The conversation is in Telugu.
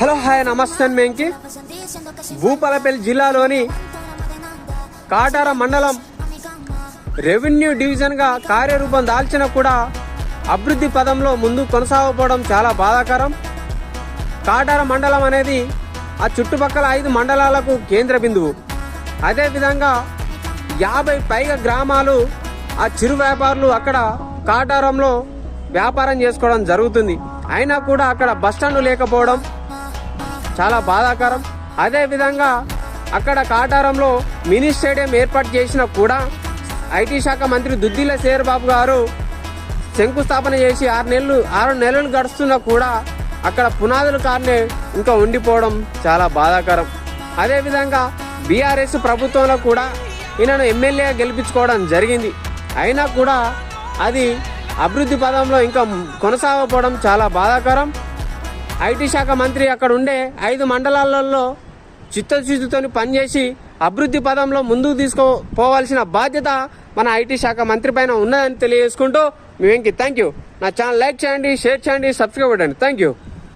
హలో హాయ్ నమస్తే మేంకి భూపాలపల్లి జిల్లాలోని కాటార మండలం రెవెన్యూ డివిజన్గా కార్యరూపం దాల్చిన కూడా అభివృద్ధి పదంలో ముందు కొనసాగకపోవడం చాలా బాధాకరం. కాటార మండలం అనేది ఆ చుట్టుపక్కల ఐదు మండలాలకు కేంద్ర బిందువు. అదేవిధంగా యాభై పైగా గ్రామాలు ఆ చిరు వ్యాపారులు అక్కడ కాటారంలో వ్యాపారం చేసుకోవడం జరుగుతుంది. అయినా కూడా అక్కడ బస్టాండ్ లేకపోవడం చాలా బాధాకరం. అదేవిధంగా అక్కడ కాటారంలో మినీ స్టేడియం ఏర్పాటు చేసినా కూడా ఐటీ శాఖ మంత్రి దుద్దిల బాబు గారు శంకుస్థాపన చేసి ఆరు నెలలు ఆరు నెలలు గడుస్తున్నా కూడా అక్కడ పునాదుల కారణే ఇంకా ఉండిపోవడం చాలా బాధాకరం. అదేవిధంగా బీఆర్ఎస్ ప్రభుత్వంలో కూడా ఈయనను ఎమ్మెల్యే గెలిపించుకోవడం జరిగింది. అయినా కూడా అది అభివృద్ధి పదంలో ఇంకా కొనసాగపోవడం చాలా బాధాకరం. ఐటీ శాఖ మంత్రి అక్కడ ఉండే ఐదు మండలాలలో చిత్తశుద్ధితో పనిచేసి అభివృద్ధి పదంలో ముందుకు తీసుకోపోవాల్సిన బాధ్యత మన ఐటీ శాఖ మంత్రి పైన ఉన్నదని తెలియజేసుకుంటూ మేంకి థ్యాంక్ యూ. నా ఛానల్ లైక్ చేయండి షేర్ చేయండి సబ్స్క్రైబ్ చేయండి థ్యాంక్ యూ.